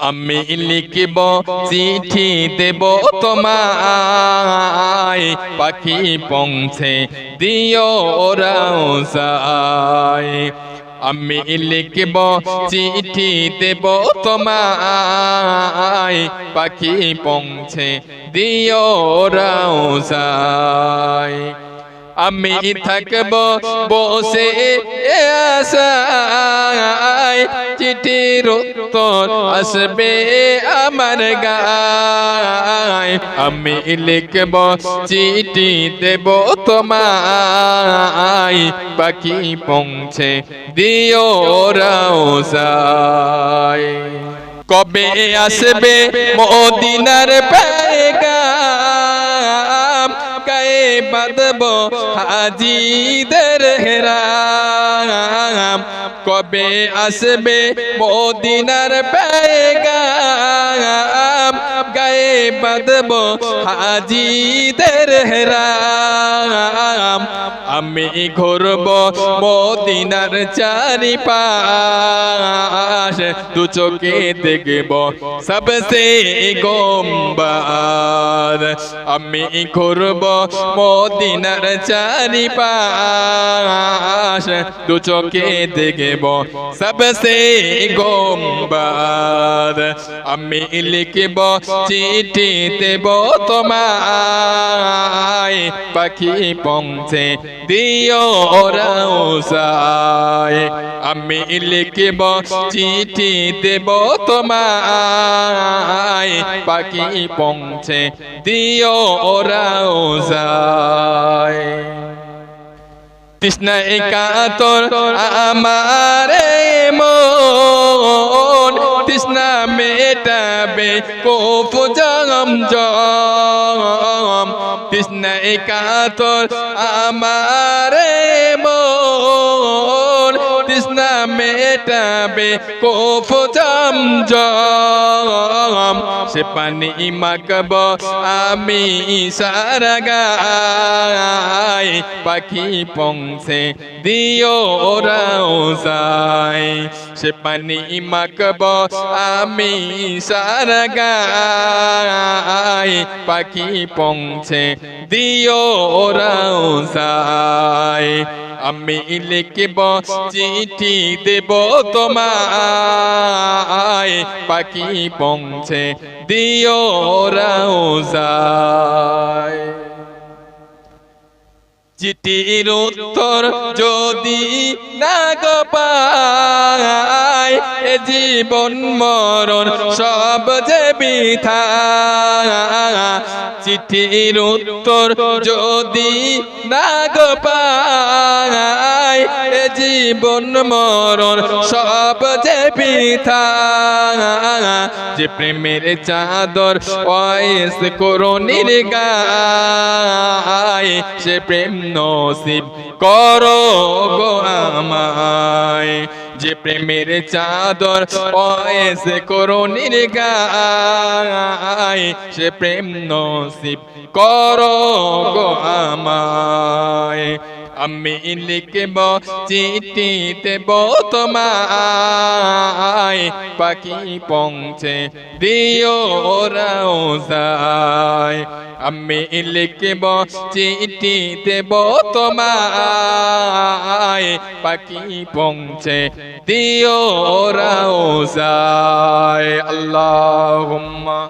আমি লিখব চিঠি দেব তোমায়। পাখি পৌঁছে দিও রাউসায় আমি লিখব চিঠি দেব তোমায়। পাখি পৌঁছে দিও রাউসায় আমি থাকব বসে আশায় চিঠির উত্তর আসবে আমার গায়। আমি লিখব চিঠি দেব তোমায়। পাখি পৌঁছে দিও রাউসায় কবে আসবে মদিনার গায়ে বাঁধব হাজিদের হেরাম। কবে আসবে মদিনার পেগাম? গায়ে বাঁধব হাজিদের হেরাম, আমি ঘুরব মদিনার চারি পাশ দু চোখে দেখব সবসে গোম্বার। আমি ঘুরব মদিনার চারি পাশ দু চোখে দেখব সবসে গোম্বার। আমি লিখব চিঠি দেব তোমায় পাখি পৌঁছে দিও রাউসায় আমি লিখব চিঠি দেব তোমায়, পাখি পৌঁছে দিও রাউসায় তৃষ্ণায় কাতর আমারে মন তৃষ্ণা মেটাবে কোপ জম জম। তৃষ্ণায় একাতর আমারে মেটাবে কোপ জম জম সে পানি মাকব আমি সারা পাখি পৌঁছে দিও রাউসাই সে পানি মাকব আমি সারা পাখি পৌঁছে দিও রাউসাই আমি লিখব চিঠি দেব তোমায়। পাখি পৌঁছে দিও রাউসায় চিঠির উত্তর যদি না গো পাই এ জীবন মরণ সব যে বিথা। চিঠির উত্তর যদি না এ জীবন, মরণ, সব যে বিথা। যে প্রেমের চাদর ওয়েস করণির গায়, সে প্রেম নসিব করো গো আমায়। যে প্রেমের চাদর ওয়েস করণির গায়, সে প্রেম নসিব করো গো আমায়। আমি লিখব চিঠি দেব তোমায় পাখি পৌঁছে দিও রাউসায় আমি লিখব চিঠি দেব তোমায় পাখি পৌঁছে দিও রাউসায় আল্লাহুম্মা